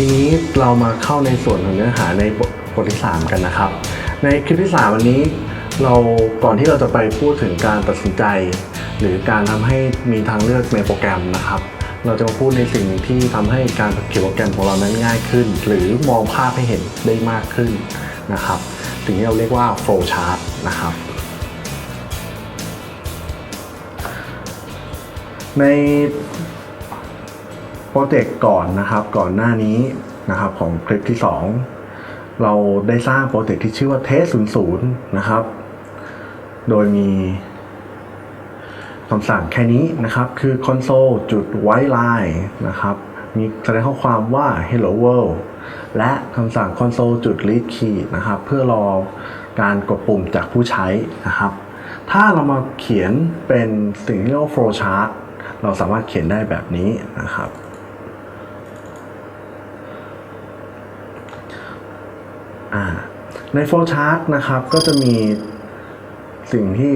เอาละครับทีนี้เรามาเข้าในส่วนของเนื้อหาในบททที่ 3 กันนะครับ ในคลิปที่ 3 วันนี้ เราก่อนที่เราจะไปพูดถึงการตัดสินใจ หรือการทำให้มีทางเลือกในโปรแกรมนะครับ เราจะมาพูดในสิ่งที่ทำให้การเขียนโปรแกรมของเรานั้นง่ายขึ้น หรือมองภาพให้เห็นได้มากขึ้นนะครับสิ่งที่เราเรียกว่า flow chart นะครับใน โปรเจกต์ก่อนนะครับก่อนหน้านี้นะครับของคลิปที่ 2 เราได้สร้างโปรเจกต์ที่ชื่อว่าเทส00นะครับ โดยมีคำสั่งแค่นี้นะครับ คือ console จุด white line นะครับ มีแสดงข้อความว่า hello world และคำสั่ง console จุด read key นะครับ เพื่อรอการกดปุ่มจากผู้ใช้นะครับ ถ้าเรามาเขียนเป็นสิ่งที่เรียกว่า flow chart เราสามารถเขียนได้แบบนี้นะครับ อ่าใน flow chart นะครับก็จะมีสิ่งที่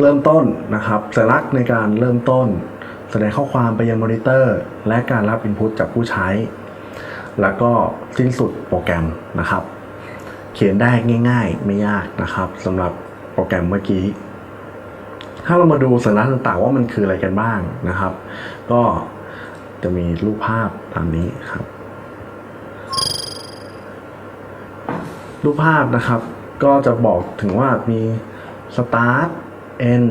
เริ่มต้นนะครับสัญลักษณ์ในการเริ่มต้น แสดงข้อความไปยังมอนิเตอร์ และการรับ Input จากผู้ใช้ แล้วก็สิ้นสุดโปรแกรมนะครับ เขียนได้ง่าย ๆ ไม่ยากนะครับสำหรับโปรแกรมเมื่อกี้ ถ้าเรามาดูสัญลักษณ์ต่างๆ ว่ามันคืออะไรกันบ้างนะครับ ก็จะมีรูปภาพตามนี้ครับ รูปภาพนะครับ ก็จะบอกถึงว่ามี start end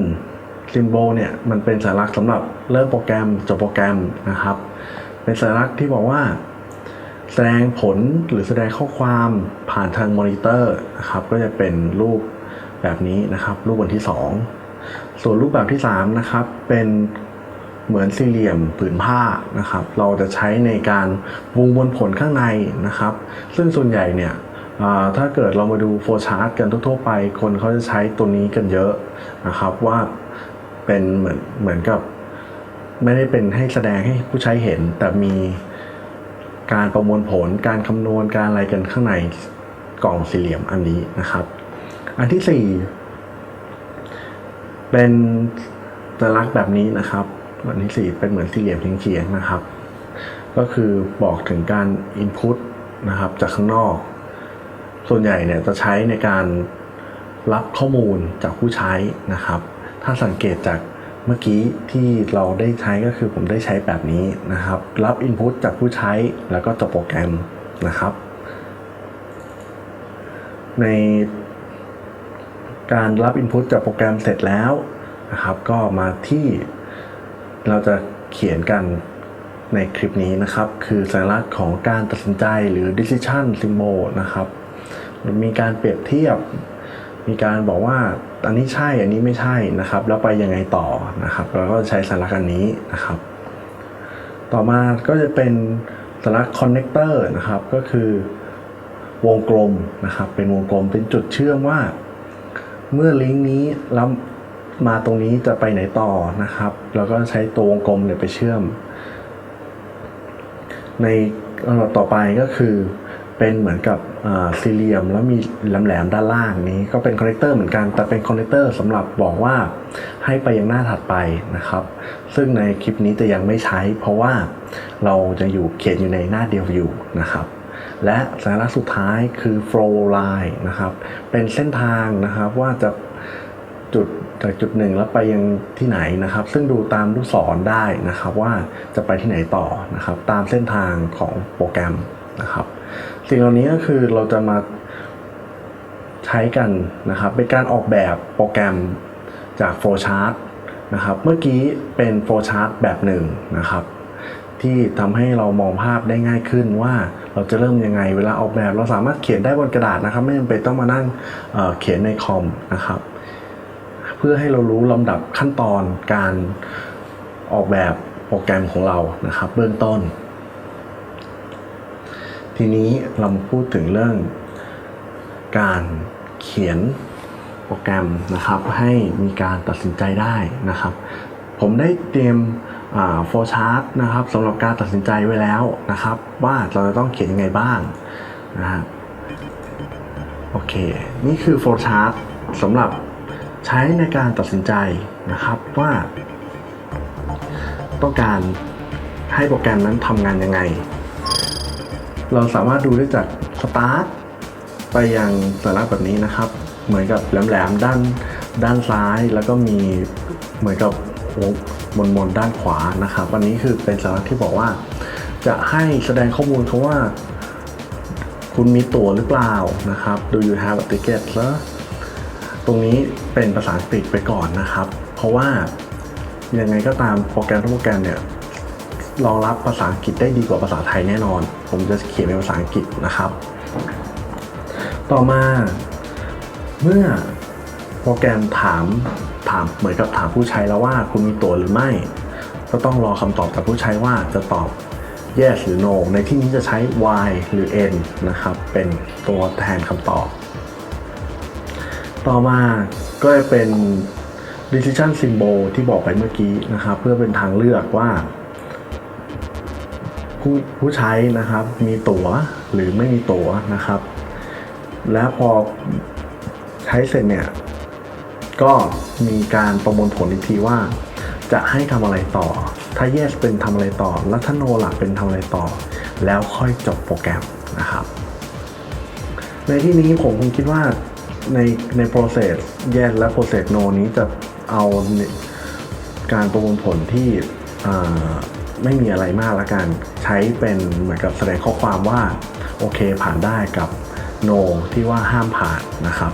symbol เนี่ย มันเป็นสัญลักษณ์สำหรับเริ่มโปรแกรมจบโปรแกรมนะครับ เป็นสัญลักษณ์ที่บอกว่า แสดงผลหรือแสดงข้อความผ่านทางมอนิเตอร์นะครับ ก็จะเป็นรูปแบบนี้นะครับ รูปบนที่ 2 ส่วนรูปแบบที่ 3 นะครับ เป็นเหมือนสี่เหลี่ยมผืนผ้านะครับ เราจะใช้ในการวงบนผลข้างในนะครับ ซึ่งส่วนใหญ่เนี่ย ถ้าเกิดเรามาดูโฟล์ชาร์ตกันทั่วๆไป คนเขาจะใช้ตัวนี้กันเยอะนะครับว่าเป็นเหมือนเหมือนกับไม่ได้เป็นให้แสดงให้ผู้ใช้เห็น แต่มีการประมวลผลการคำนวณการอะไรกันข้างในกล่องสี่เหลี่ยมอันนี้นะครับ อันที่สี่เป็นสัญลักษณ์แบบนี้นะครับ อันที่สี่เป็นเหมือนสี่เหลี่ยมเฉียงๆนะครับ ก็คือบอกถึงการ input นะครับจากข้างนอก ส่วนใหญ่เนี่ยจะใช้ในการรับข้อมูลจากผู้ใช้นะครับ ถ้าสังเกตจากเมื่อกี้ที่เราได้ใช้ก็คือผมได้ใช้แบบนี้นะครับ รับ Input จากผู้ใช้แล้วก็จบโปรแกรมนะครับ ในการรับ Input จากโปรแกรมเสร็จแล้วนะครับ ก็มาที่เราจะเขียนกันในคลิปนี้นะครับ คือสัญลักษณ์ของการตัดสินใจหรือ decision symbol นะครับ มีการเปรียบเทียบ มีการบอกว่าอันนี้ใช่อันนี้ไม่ใช่นะครับ แล้วไปยังไงต่อนะครับ เราก็ใช้สัญลักษณ์อันนี้นะครับ ต่อมาก็จะเป็นสัญลักษณ์ connector นะครับ ก็คือวงกลมนะครับ เป็นวงกลมเป็นจุดเชื่อมว่า เมื่อลิงก์นี้แล้วมาตรงนี้จะไปไหนต่อนะครับ แล้วก็ใช้ตัววงกลมเนี่ยไปเชื่อม ในลำดับต่อไปก็คือ เป็นเหมือนกับสี่เหลี่ยมแล้วมีแหลมๆด้านล่างนี้ก็เป็นคอนเนคเตอร์เหมือนกันแต่เป็นคอนเนคเตอร์สำหรับบอกว่าให้ไปยังหน้าถัดไปนะครับ ซึ่งในคลิปนี้จะยังไม่ใช้ เพราะว่าเราจะอยู่เขียนอยู่ในหน้าเดียวอยู่นะครับ และสัญลักษณ์สุดท้ายคือ flow line นะครับ เป็นเส้นทางนะครับว่าจะจุดจากจุดหนึ่งแล้วไปยังที่ไหนนะครับ ซึ่งดูตามลูกศรได้นะครับว่าจะไปที่ไหนต่อนะครับ ตามเส้นทางของโปรแกรม นะครับ สิ่งเหล่านี้ก็คือเราจะมาใช้กันนะครับ เป็นการออกแบบโปรแกรมจาก flowchart นะครับ เมื่อกี้เป็น flowchart แบบหนึ่งนะครับ ที่ทำให้เรามองภาพได้ง่ายขึ้นว่าเราจะเริ่มยังไงเวลาออกแบบเราสามารถเขียนได้บนกระดาษนะครับ ไม่จำเป็นต้องมานั่งเเขียนในคอมนะครับ เพื่อให้เรารู้ลำดับขั้นตอนการออกแบบโปรแกรมของเรานะครับ เบื้องต้น ทีนี้เรามาพูดถึงเรื่องการเขียนโปรแกรมนะครับ ให้มีการตัดสินใจได้นะครับ ผมได้เตรียมโฟล์ชาร์ตนะครับสำหรับการตัดสินใจไว้แล้วนะครับ ว่าเราจะต้องเขียนยังไงบ้างนะฮะโอเค นี่คือโฟล์ชาร์ตสำหรับใช้ในการตัดสินใจนะครับว่า ต้องการให้โปรแกรมนั้นทำงานยังไง เราสามารถดูได้จากสตาร์ทไปยังสัญลักษณ์แบบนี้นะครับ เหมือนกับแหลมๆด้านด้านซ้าย แล้วก็มีเหมือนกับวงมนมนด้านขวานะครับ อันนี้คือเป็นสัญลักษณ์ที่บอกว่า จะให้แสดงข้อมูลเขาว่า คุณมีตั๋วหรือเปล่านะครับ Do you have a ticket แล้วตรงนี้เป็นภาษาอังกฤษไปก่อนนะครับ เพราะว่ายังไงก็ตามโปรแกรมทุกโปรแกรมเนี่ย รองรับภาษาอังกฤษได้ดีกว่าภาษาไทยแน่นอน ผมจะเขียนเป็นภาษาอังกฤษนะครับ ต่อมา เมื่อโปรแกรมถามถามเหมือนกับถามผู้ใช้แล้วว่าคุณมีตั๋วหรือไม่ ก็ต้องรอคำตอบจากผู้ใช้ว่าจะตอบ yes หรือ no ในที่นี้จะใช้ y หรือ n นะครับ เป็นตัวแทนคำตอบ ต่อมาก็จะเป็น decision symbol ที่บอกไปเมื่อกี้นะครับ เพื่อเป็นทางเลือกว่า ผู้ผู้ใช้นะครับ มีตั๋วหรือไม่มีตั๋วนะครับ และพอใช้เสร็จเนี่ย ก็มีการประมวลผลอีกทีว่า จะให้ทำอะไรต่อ ถ้า yes เป็นทำอะไรต่อ แล้วถ้า no ล่ะเป็นทำอะไรต่อ แล้วค่อยจบโปรแกรมนะครับ ในที่นี้ผมคงคิดว่าในใน process yes และ process no นี้จะเอาการประมวลผลที่ ไม่มีอะไรมากละกัน ใช้เป็นเหมือนกับแสดงข้อความว่า โอเคผ่านได้กับ no ที่ว่าห้ามผ่านนะครับ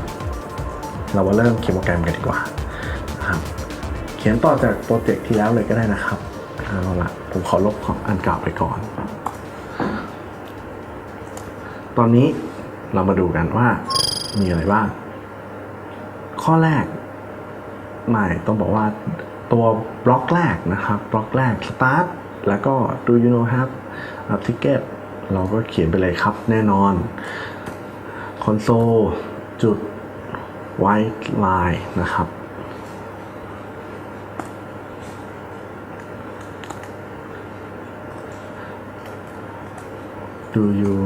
เรามาเริ่มเขียนโปรแกรมกันดีกว่านะครับเขียนต่อจากโปรเจกต์ที่แล้วเลยก็ได้นะครับเอาละผมขอลบของอันเก่าไปก่อน ตอนนี้เรามาดูกันว่ามีอะไรบ้าง ข้อแรกไม่ต้องบอกว่าตัวบล็อกแรกนะครับ บล็อกแรก start แล้วก็ do you know have a ticket เราก็เขียนไปเลยครับแน่นอน console จุด white line นะครับ Do you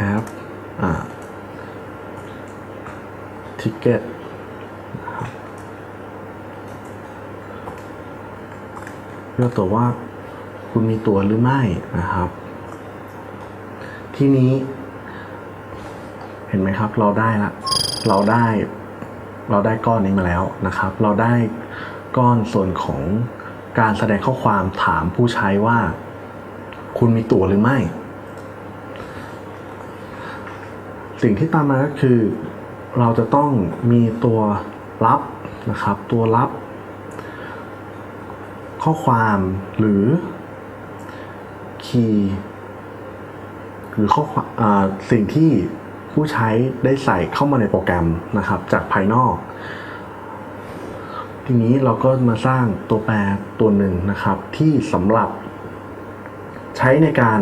have a ticket นะครับ เพื่อตัวว่าคุณมีตัวหรือไม่นะครับ ที่นี้ เห็นไหมครับ เราได้ละ เราได้ เราได้ก้อนนี้มาแล้วนะครับ เราได้ก้อนส่วนของการแสดงข้อความถามผู้ใช้ว่า คุณมีตั๋วหรือไม่ สิ่งที่ตามมาก็คือ เราจะต้องมีตัวรับนะครับ ตัวรับ ข้อความหรือคีย์หรือข้อความสิ่งที่ผู้ใช้ได้ใส่เข้ามาในโปรแกรมนะครับ จากภายนอก ทีนี้เราก็มาสร้างตัวแปรตัวหนึ่งนะครับ ที่สำหรับใช้ในการ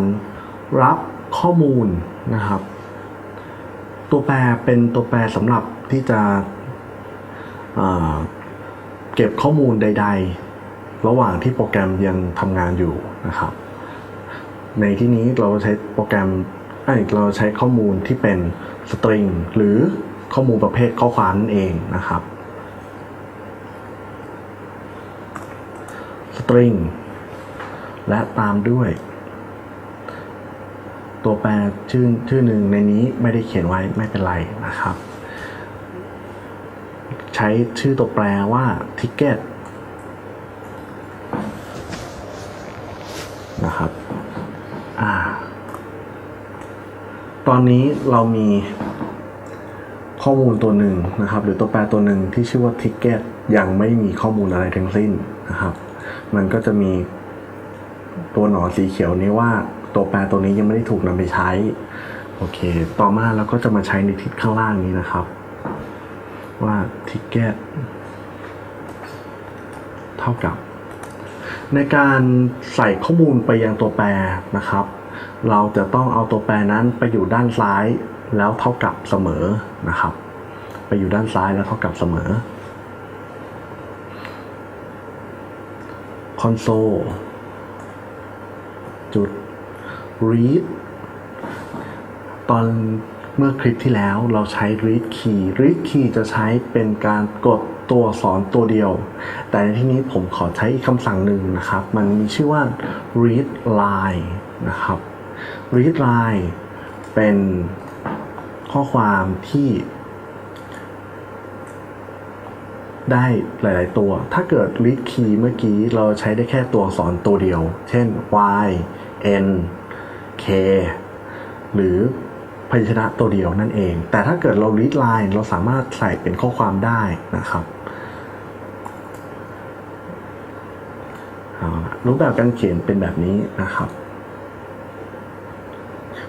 รับข้อมูลนะครับ ตัวแปรเป็นตัวแปรสำหรับที่จะเอ่อเก็บข้อมูลใด ๆ ระหว่างที่โปรแกรมยังทำงานอยู่นะครับ ในที่นี้เราใช้โปรแกรมเราใช้ข้อมูลที่เป็นสตริงหรือข้อมูลประเภทข้อความนั่นเองนะครับสตริงและตามด้วย ตัวแปรชื่อชื่อหนึ่งในนี้ไม่ได้เขียนไว้ไม่เป็นไรนะครับ ใช้ชื่อตัวแปรว่า ticket นะครับอ่าตอนนี้เรามีข้อมูลตัวหนึ่งนะครับ หรือตัวแปรตัวหนึ่งที่ชื่อว่า ticket ยังไม่มีข้อมูลอะไรทั้งสิ้นนะครับ มันก็จะมีตัวหนอนสีเขียวนี้ว่าตัวแปรตัวนี้ยังไม่ได้ถูกนำไปใช้ โอเค ต่อมาเราก็จะมาใช้ในทิศข้างล่างนี้นะครับ ว่า ticket เท่ากับ ในการใส่ข้อมูลไปยังตัวแปรนะครับ เราจะต้องเอาตัวแปรนั้นไปอยู่ด้านซ้ายแล้วเท่ากับเสมอนะครับ ไปอยู่ด้านซ้ายแล้วเท่ากับเสมอ console จุด read ตอนเมื่อคลิปที่แล้วเราใช้ read key read key จะใช้เป็นการกดตัวอักษรตัวเดียว แต่ในที่นี้ผมขอใช้อีกคำสั่งหนึ่งนะครับ มันมีชื่อว่า read line นะครับ read line เป็นข้อความที่ ได้หลาย ๆ ตัว ถ้าเกิด read key เมื่อกี้เราใช้ได้แค่ตัวอักษรตัวเดียว เช่น y n k หรือพยัญชนะตัวเดียวนั่นเอง แต่ถ้าเกิดเรา read line เราสามารถใส่เป็นข้อความได้นะครับเอาล่ะ รูปแบบการเขียนเป็นแบบนี้นะครับ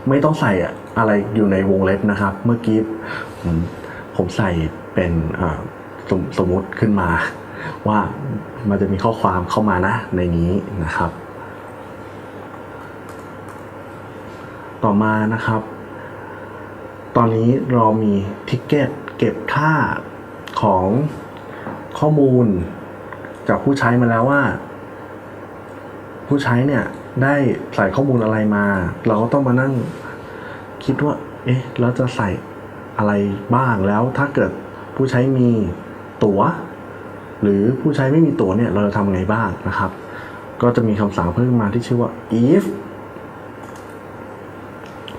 ไม่ต้องใส่อะไรอยู่ในวงเล็บนะครับ เมื่อกี้ผมผมใส่เป็นสมสมมติขึ้นมา ว่ามันจะมีข้อความเข้ามานะในนี้นะครับ ต่อมานะครับ ตอนนี้เรามีทิกเก็ตเก็บค่าของข้อมูลจากผู้ใช้มาแล้วว่า ผู้ใช้เนี่ยได้ใส่ข้อมูลอะไรมา เราก็ต้องมานั่งคิดว่า เอ๊ะเราจะใส่อะไรบ้างแล้ว ถ้าเกิดผู้ใช้มีตั๋ว หรือผู้ใช้ไม่มีตั๋วเนี่ย เราจะทำไงบ้างนะครับ ก็จะมีคำสั่งเพิ่มมาที่ชื่อว่า if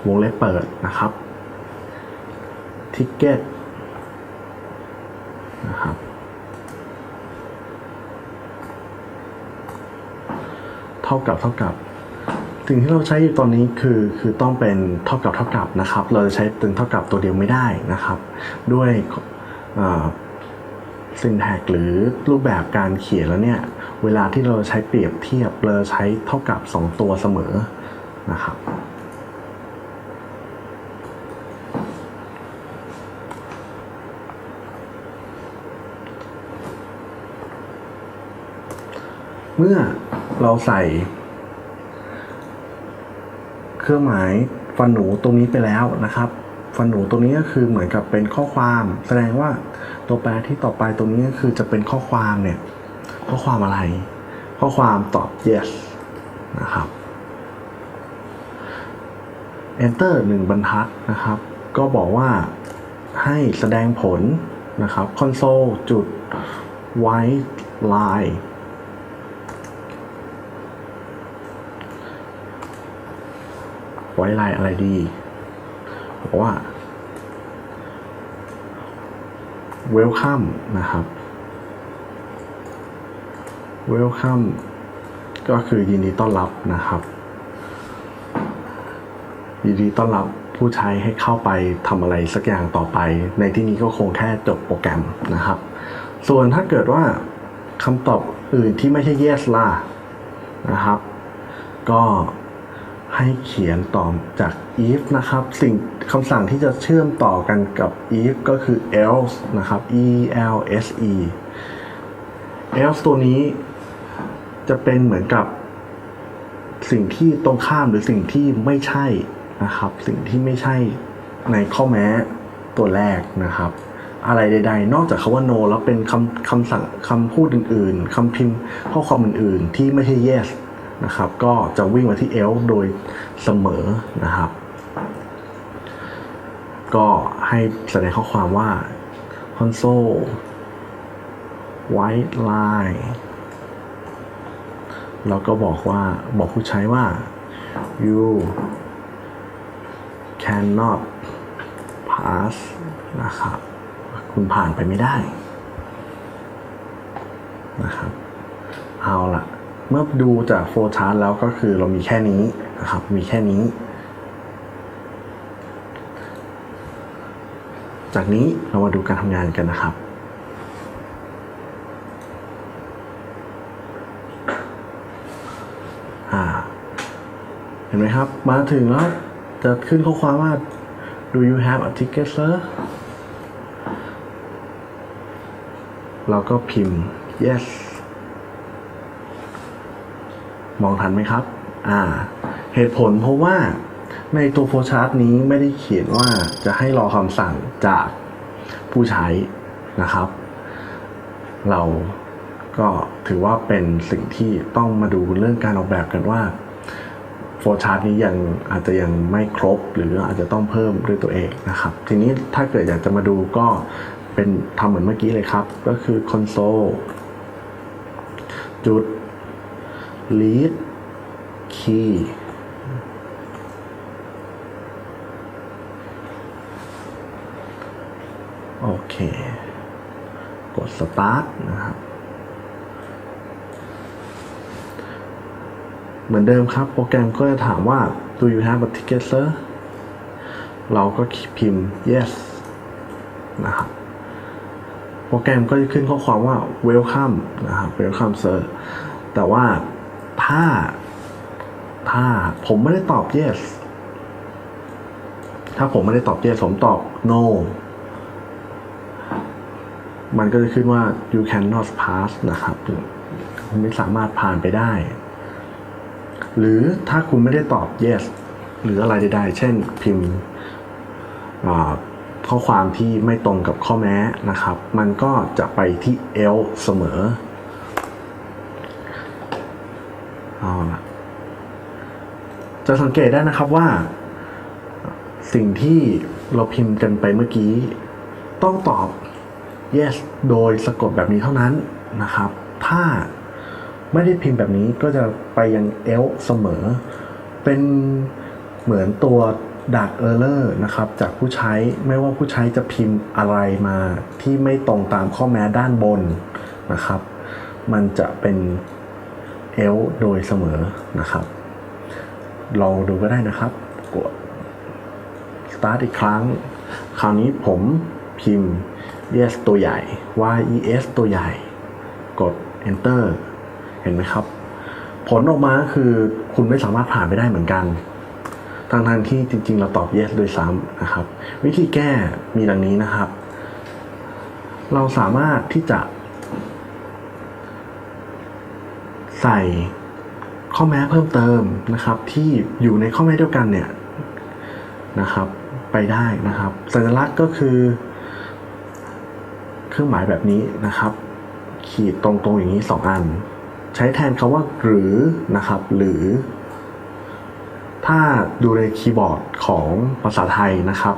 วงเล็บเปิดนะครับ ticket นะครับ เท่ากับเท่ากับ สิ่งที่เราใช้อยู่ตอนนี้คือคือต้องเป็นเท่ากับเท่ากับนะครับ เราจะใช้เป็นเท่ากับตัวเดียวไม่ได้นะครับ ด้วยซินแท็กหรือรูปแบบการเขียนแล้วเนี่ย เวลาที่เราใช้เปรียบเทียบเราใช้เท่ากับ 2 ตัวเสมอนะครับ เมื่อเราใส่ เครื่องหมายฟันหนูตรงนี้ไปแล้วนะครับ ฟันหนูตรงนี้ก็คือเหมือนกับเป็นข้อความ แสดงว่าตัวแปรที่ต่อไปตรงนี้ก็คือจะเป็นข้อความเนี่ย ข้อความอะไร ข้อความตอบ yes นะครับ enter หนึ่งบรรทัดนะครับ ก็บอกว่าให้แสดงผลนะครับ console จุด white line ว้ลายอะไรดีบอกว่า welcome นะครับ welcome ก็คือยินดีต้อนรับนะครับ ยินดีต้อนรับผู้ใช้ให้เข้าไปทำอะไรสักอย่างต่อไป ในที่นี้ก็คงแค่จบโปรแกรมนะครับ ส่วนถ้าเกิดว่าคำตอบอื่นที่ไม่ใช่ yes ล่ะนะครับ ก็ ให้เขียนต่อจาก if นะครับ สิ่งคำสั่งที่จะเชื่อมต่อกันกับ if ก็คือ else นะครับ e l s e else ตัวนี้จะเป็นเหมือนกับสิ่งที่ตรงข้ามหรือสิ่งที่ไม่ใช่นะครับ สิ่งที่ไม่ใช่ในข้อแม้ตัวแรกนะครับ อะไรใด ๆ นอกจากคาว่า no แล้วเป็นคำคำสั่งคำพูดอื่น ๆคำพิมพ์ข้อความอื่น ๆ ที่ไม่ใช่ yes นะครับ ก็จะวิ่งมาที่ else โดยเสมอนะครับ ก็ให้แสดงข้อความว่า console white line แล้วก็บอกว่าบอกผู้ใช้ว่า you cannot pass นะครับ คุณผ่านไปไม่ได้นะครับ เอาละ เมื่อดูจากโฟลชาร์ตแล้วก็คือเรามีแค่นี้นะครับ มีแค่นี้ จากนี้เรามาดูการทำงานกันนะครับเห็นไหมครับ มาถึงแล้วจะขึ้นข้อความว่า do you have a ticket sir เราก็พิมพ์ yes มองทันไหมครับ อ่า เหตุผลเพราะว่าในตัวโฟชาร์ตนี้ไม่ได้เขียนว่าจะให้รอคำสั่งจากผู้ใช้นะครับ เราก็ถือว่าเป็นสิ่งที่ต้องมาดูเรื่องการออกแบบกันว่าโฟชาร์ตนี้ยังอาจจะยังไม่ครบ หรืออาจจะต้องเพิ่มด้วยตัวเองนะครับ ทีนี้ถ้าเกิดอยากจะมาดูก็เป็นทำเหมือนเมื่อกี้เลยครับ ก็คือ console จุด lead key โอเค กดสตาร์ทนะครับ เหมือนเดิมครับ โปรแกรมก็จะถามว่า do you have a ticket sir เราก็พิมพ์ yes นะครับโปรแกรมก็จะขึ้นข้อความว่า welcome นะครับ welcome sir แต่ว่า ถ้า ถ้าผมไม่ได้ตอบ yes ถ้าผมไม่ได้ตอบ yes ผมตอบ no มันก็จะขึ้นว่า you cannot pass นะครับคุณไม่สามารถผ่านไปได้ หรือถ้าคุณไม่ได้ตอบ yes หรืออะไรใดๆ เช่นพิมพ์ข้อความที่ไม่ตรงกับข้อแม้นะครับ มันก็จะไปที่ else เสมอ เอาละจะสังเกตได้นะครับว่า สิ่งที่เราพิมพ์กันไปเมื่อกี้ ต้องตอบ yes โดยสะกดแบบนี้เท่านั้นนะครับ ถ้าไม่ได้พิมพ์แบบนี้ก็จะไปยัง else เสมอ เป็นเหมือนตัวดักเออร์เลอร์นะครับ จากผู้ใช้ไม่ว่าผู้ใช้จะพิมพ์อะไรมาที่ไม่ตรงตามข้อแม้ด้านบนนะครับ มันจะเป็น else โดยเสมอนะครับลองดูก็ได้นะครับ กด start อีกครั้ง คราวนี้ผมพิมพ์ yes ตัวใหญ่ yes ตัวใหญ่ กด enter เห็นไหมครับ ผลออกมาคือคุณไม่สามารถผ่านไปได้เหมือนกันทางทางที่จริง ๆ เราตอบ yes โดยซ้ำนะครับ วิธีแก้มีดังนี้นะครับ เราสามารถที่จะ ใส่ข้อแม้เพิ่มเติมนะครับ ที่อยู่ในข้อแม้เดียวกันเนี่ยนะครับ ไปได้นะครับ สัญลักษณ์ก็คือ เครื่องหมายแบบนี้นะครับ ขีดตรงๆอย่างนี้สองอัน ใช้แทนคำว่าหรือนะครับ หรือ ถ้าดูในคีย์บอร์ดของภาษาไทยนะครับ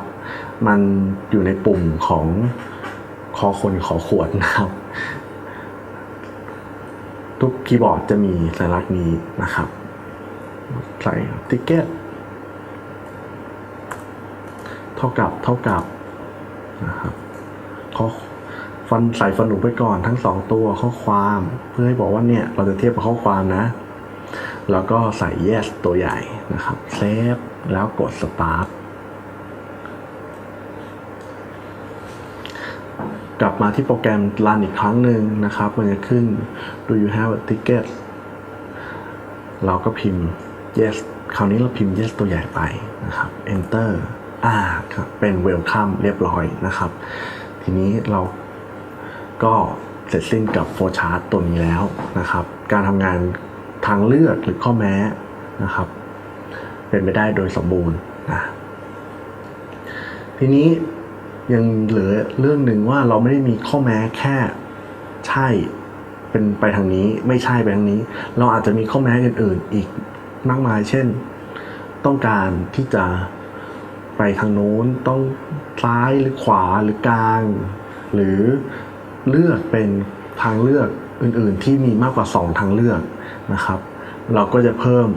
มันอยู่ในปุ่มของคอคนขอขวดนะครับ ทุกคีย์บอร์ดจะมีสัญลักษณ์นี้นะครับใส่ติ๊กเก็ตเท่ากับเท่ากับนะครับข้อฟันใส่ฟันหนูไปก่อนทั้งสองตัวข้อความเพื่อให้บอกว่าเนี่ยเราจะเทียบกับข้อความนะ แล้วก็ใส่ yes ตัวใหญ่นะครับเซฟแล้วกด start กลับมาที่โปรแกรมรันอีกครั้งหนึ่งนะครับ มันจะขึ้น do you have a ticket เราก็พิมพ์ yes คราวนี้เราพิมพ์ yes ตัวใหญ่ไปนะครับ enter อ่าครับเป็น welcome เรียบร้อยนะครับ ทีนี้เราก็เสร็จสิ้นกับ flow chart ตัวนี้แล้วนะครับ การทำงานทางเลือกหรือข้อแม้นะครับ เป็นไปได้โดยสมบูรณ์นะทีนี้ ยังเหลือเรื่องหนึ่งว่าเราไม่ได้มีข้อแม้แค่ใช่เป็นไปทางนี้ไม่ใช่ไปทางนี้ เราอาจจะมีข้อแม้อื่นๆอีกมากมาย เช่น ต้องการที่จะไปทางโน้นต้องซ้ายหรือขวาหรือกลาง หรือเลือกเป็นทางเลือกอื่นๆ ที่มีมากกว่า 2 ทางเลือกนะครับ เราก็จะเพิ่ม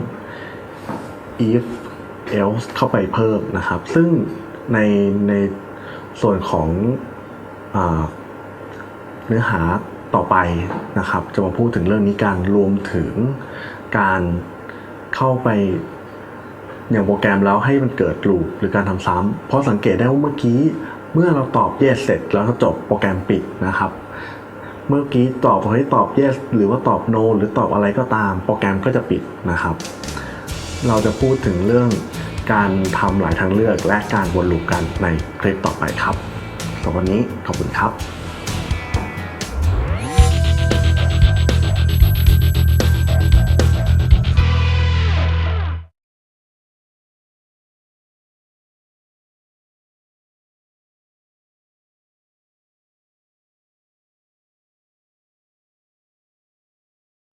if else เข้าไปเพิ่มนะครับ ซึ่งในใน ส่วนของอเนื้อหาต่อไปนะครับ จะมาพูดถึงเรื่องนี้การรวมถึงการเข้าไปอย่างโปรแกรมแล้วให้มันเกิดลูปหรือการทำซ้ำเพราะสังเกตได้ว่าเมื่อกี้เมื่อเราตอบ yes เสร็จแล้วก็จบโปรแกรมปิดนะครับ เมื่อกี้ตอบให้ตอบ yes หรือว่าตอบ no หรือตอบอะไรก็ตาม โปรแกรมก็จะปิดนะครับ เราจะพูดถึงเรื่อง การทำหลายทางเลือกและการวนลูปกันในคลิปต่อไปครับสำหรับวันนี้ขอบคุณครับ